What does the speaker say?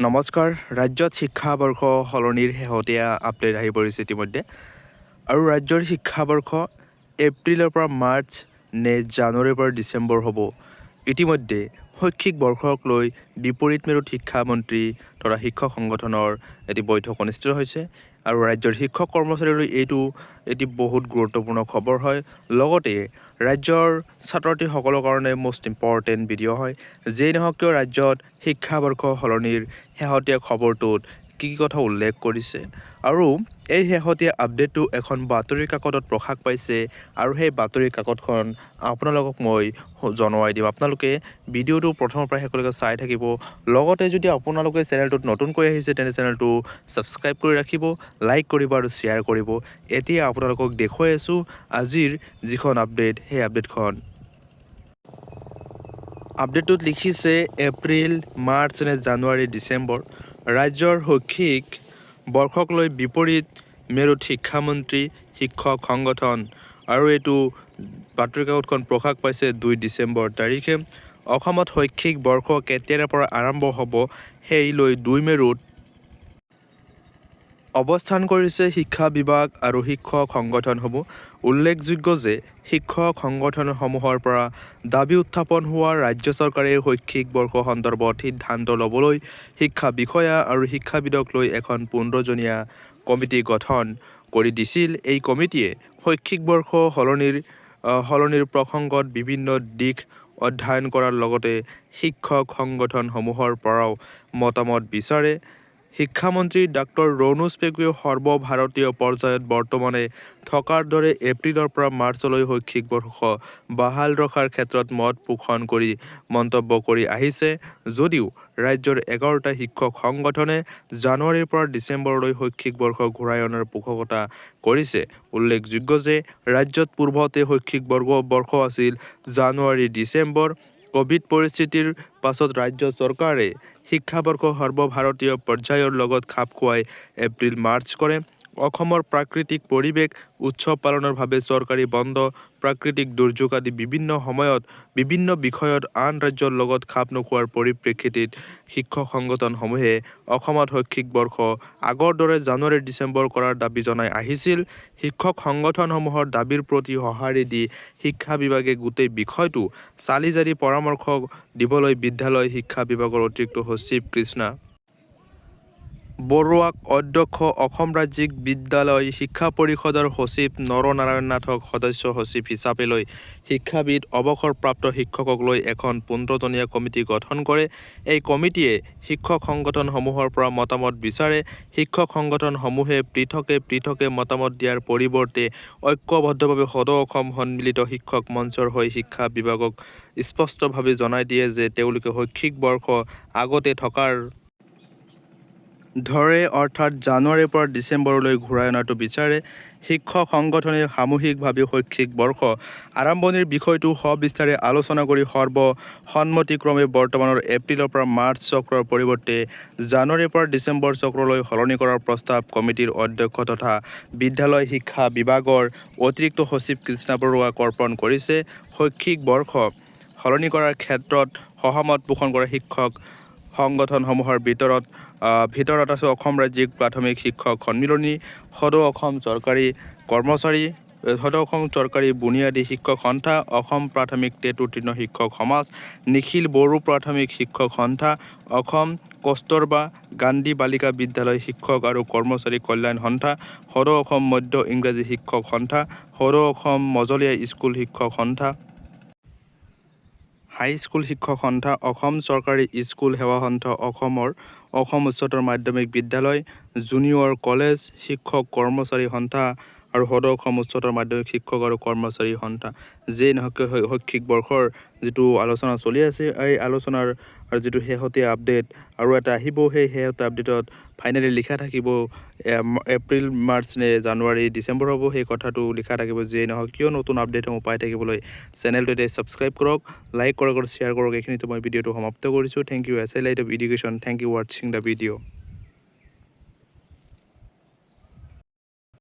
নমস্কাৰ, ৰাজ্যত শিক্ষাবৰ্ষ সলনিৰ শেহতীয়া আপডেট আহি পৰিছে ইতিমধ্যে। আৰু ৰাজ্যৰ শিক্ষাবৰ্ষ এপ্ৰিলৰ পৰা মাৰ্চ নে জানুৱাৰীৰ পৰা ডিচেম্বৰ হ'ব। ইতিমধ্যে শৈক্ষিক বৰ্ষক লৈ বিপৰীত মেৰুত শিক্ষামন্ত্ৰী তথা শিক্ষক সংগঠনৰ এটি বৈঠক অনুষ্ঠিত হৈছে আৰু ৰাজ্যৰ শিক্ষক কৰ্মচাৰীলৈ এইটো এটি বহুত গুৰুত্বপূৰ্ণ খবৰ হয়। লগতে ৰাজ্যৰ ছাত্ৰ ছাত্ৰীসকলৰ কাৰণে মষ্ট ইম্পৰ্টেণ্ট ভিডিঅ' হয়। যেই নহওক কিয়, ৰাজ্যত শিক্ষাবৰ্ষ সলনিৰ শেহতীয়া খবৰটোত কি কি কথা উল্লেখ কৰিছে আৰু এই শেহতীয়া আপডেটটো এখন বাতৰি কাকতত প্ৰকাশ পাইছে আৰু সেই বাতৰি কাকতখন আপোনালোকক মই জনোৱাই দিম। আপোনালোকে ভিডিঅ'টো প্ৰথমৰ পৰা শেষলৈকে চাই থাকিব। লগতে যদি আপোনালোকে চেনেলটোত নতুনকৈ আহিছে তেনে চেনেলটো ছাবস্ক্ৰাইব কৰি ৰাখিব, লাইক কৰিব আৰু শ্বেয়াৰ কৰিব। এতিয়া আপোনালোকক দেখুৱাই আছোঁ আজিৰ যিখন আপডেট, সেই আপডেটখন। আপডেটটোত লিখিছে এপ্ৰিল, মাৰ্চ নে জানুৱাৰী, ডিচেম্বৰ। ৰাজ্যৰ শৈক্ষিক বৰ্ষক লৈ বিপৰীত মেৰুত শিক্ষামন্ত্ৰী, শিক্ষক, সংগঠন আৰু এইটো বাতৰিকাকতখন প্ৰকাশ পাইছে দুই ডিচেম্বৰ তাৰিখে। অসমত শৈক্ষিক বৰ্ষ কেতিয়াৰে পৰা আৰম্ভ হ'ব সেই লৈ দুই মেৰুত অৱস্থান কৰিছে শিক্ষা বিভাগ আৰু শিক্ষক সংগঠনসমূহ। উল্লেখযোগ্য যে শিক্ষক সংগঠনসমূহৰ পৰা দাবি উত্থাপন হোৱা ৰাজ্য চৰকাৰে শৈক্ষিক বৰ্ষ সন্দৰ্ভত সিদ্ধান্ত ল'বলৈ শিক্ষা বিষয়া আৰু শিক্ষাবিদক লৈ এখন পোন্ধৰজনীয়া কমিটি গঠন কৰি দিছিল। এই কমিটিয়ে শৈক্ষিক বৰ্ষ সলনিৰ সলনিৰ প্ৰসংগত বিভিন্ন দিশ অধ্যয়ন কৰাৰ লগতে শিক্ষক সংগঠনসমূহৰ পৰাও মতামত বিচাৰে। শিক্ষামন্ত্ৰী ডাক্তৰ ৰণোজ পেগুৱে সৰ্বভাৰতীয় পৰ্যায়ত বৰ্তমানে থকাৰ দৰে এপ্ৰিলৰ পৰা মাৰ্চলৈ শৈক্ষিক বৰ্ষ বাহাল ৰখাৰ ক্ষেত্ৰত মত পোষণ কৰি মন্তব্য কৰি আহিছে। যদিও ৰাজ্যৰ এঘাৰটা শিক্ষক সংগঠনে জানুৱাৰীৰ পৰা ডিচেম্বৰলৈ শৈক্ষিক বৰ্ষ ঘূৰাই অনাৰ পোষকতা কৰিছে। উল্লেখযোগ্য যে ৰাজ্যত পূৰ্বতে শৈক্ষিক বৰ্গ বৰ্ষ আছিল জানুৱাৰী ডিচেম্বৰ ক'ভিড পৰিস্থিতিৰ পাছত ৰাজ্য চৰকাৰে শিক্ষাবৰ্ষ সৰ্বভাৰতীয় পৰ্যায়ৰ লগত খাপ খুৱাই এপ্ৰিল মাৰ্চ কৰে। অসমৰ প্ৰাকৃতিক পৰিৱেশ উৎসৱ পালনৰ বাবে চৰকাৰী বন্ধ, প্ৰাকৃতিক দুৰ্যোগ আদি বিভিন্ন সময়ত বিভিন্ন বিষয়ত আন ৰাজ্যৰ লগত খাপ নোখোৱাৰ পৰিপ্ৰেক্ষিতত শিক্ষক সংগঠনসমূহে অসমত শৈক্ষিক বৰ্ষ আগৰ দৰে জানুৱাৰী, ডিচেম্বৰ কৰাৰ দাবি জনাই আহিছিল। শিক্ষক সংগঠনসমূহৰ দাবীৰ প্ৰতি সঁহাৰি দি শিক্ষা বিভাগে গোটেই বিষয়টো চালি জাৰি পৰামৰ্শ দিবলৈ বিদ্যালয় শিক্ষা বিভাগৰ অতিৰিক্ত সচিব কৃষ্ণা বৰুৱাক অধ্যক্ষ অসম ৰাজ্যিক বিদ্যালয় শিক্ষা পৰিষদৰ সচিব নৰনাৰায়ণ নাথক সদস্য সচিব হিচাপে লৈ শিক্ষাবিদ অৱসৰপ্ৰাপ্ত শিক্ষকক লৈ এখন পোন্ধৰজনীয়া কমিটি গঠন কৰে। এই কমিটিয়ে শিক্ষক সংগঠনসমূহৰ পৰা মতামত বিচাৰে। শিক্ষক সংগঠনসমূহে পৃথকে পৃথকে মতামত দিয়াৰ পৰিৱৰ্তে ঐক্যবদ্ধভাৱে সদৌ অসম সন্মিলিত শিক্ষক মঞ্চৰ হৈ শিক্ষা বিভাগক স্পষ্টভাৱে জনাই দিয়ে যে তেওঁলোকে শৈক্ষিক বৰ্ষ আগতে থকাৰ ধৰে, অৰ্থাৎ জানুৱাৰীৰ পৰা ডিচেম্বৰলৈ ঘূৰাই অনাটো বিচাৰে, শিক্ষক সংগঠনে সামূহিকভাৱে শৈক্ষিক বৰ্ষ আৰম্ভণিৰ বিষয়টো সবিস্তাৰে আলোচনা কৰি সৰ্বসন্মতিক্ৰমে বৰ্তমানৰ এপ্ৰিলৰ পৰা মাৰ্চ চক্ৰৰ পৰিৱৰ্তে জানুৱাৰীৰ পৰা ডিচেম্বৰ চক্ৰলৈ সলনি কৰাৰ প্ৰস্তাৱ কমিটিৰ অধ্যক্ষ তথা বিদ্যালয় শিক্ষা বিভাগৰ অতিৰিক্ত সচিব কৃষ্ণা বৰুৱাক অৰ্পণ কৰিছে। শৈক্ষিক বৰ্ষ সলনি কৰাৰ ক্ষেত্ৰত সহমত পোষণ কৰা শিক্ষক সংগঠনসমূহৰ ভিতৰত ভিতৰত আছে অসম ৰাজ্যিক প্ৰাথমিক শিক্ষক সন্মিলনী, সদৌ অসম চৰকাৰী কৰ্মচাৰী সদৌ অসম চৰকাৰী বুনিয়াদী শিক্ষক সন্থা, অসম প্ৰাথমিক টেট উত্তীৰ্ণ শিক্ষক সমাজ, নিখিল বড়ো প্ৰাথমিক শিক্ষক সন্থা, অসম কস্তৰবা গান্ধী বালিকা বিদ্যালয় শিক্ষক আৰু কৰ্মচাৰী কল্যাণ সন্থা, সদৌ অসম মধ্য ইংৰাজী শিক্ষক সন্থা, সদৌ অসম মজলীয়া স্কুল শিক্ষক সন্থা। হাইস্কুল শিক্ষক সন্থা অসম চৰকাৰী স্কুল সেৱা সন্থা অসমৰ অসম উচ্চতৰ মাধ্যমিক বিদ্যালয় জুনিয়ৰ কলেজ শিক্ষক কৰ্মচাৰী সন্থা আৰু সদৌ অসম উচ্চতৰ মাধ্যমিক শিক্ষক আৰু কৰ্মচাৰী সন্থা যিয়ে নহওক শৈক্ষিক বৰ্ষৰ যিটো আলোচনা চলি আছে, এই আলোচনাৰ যিটো শেহতীয়া আপডেট আৰু এটা আহিব, সেই শেহতীয়া আপডেটত ফাইনেলি লিখা থাকিব এপ্ৰিল, মাৰ্চ নে জানুৱাৰী, ডিচেম্বৰ হ'ব, সেই কথাটো লিখা থাকিব। যিয়ে নহওক কিয় নতুন আপডেটসমূহ পাই থাকিবলৈ চেনেলটো ছাবস্ক্ৰাইব কৰক লাইক কৰক আৰু শ্বেয়াৰ কৰক। এইখিনিতে মই ভিডিঅ'টো সমাপ্ত কৰিছোঁ। Thank you S L of education thank you ৱাটছিং the ভিডিঅ'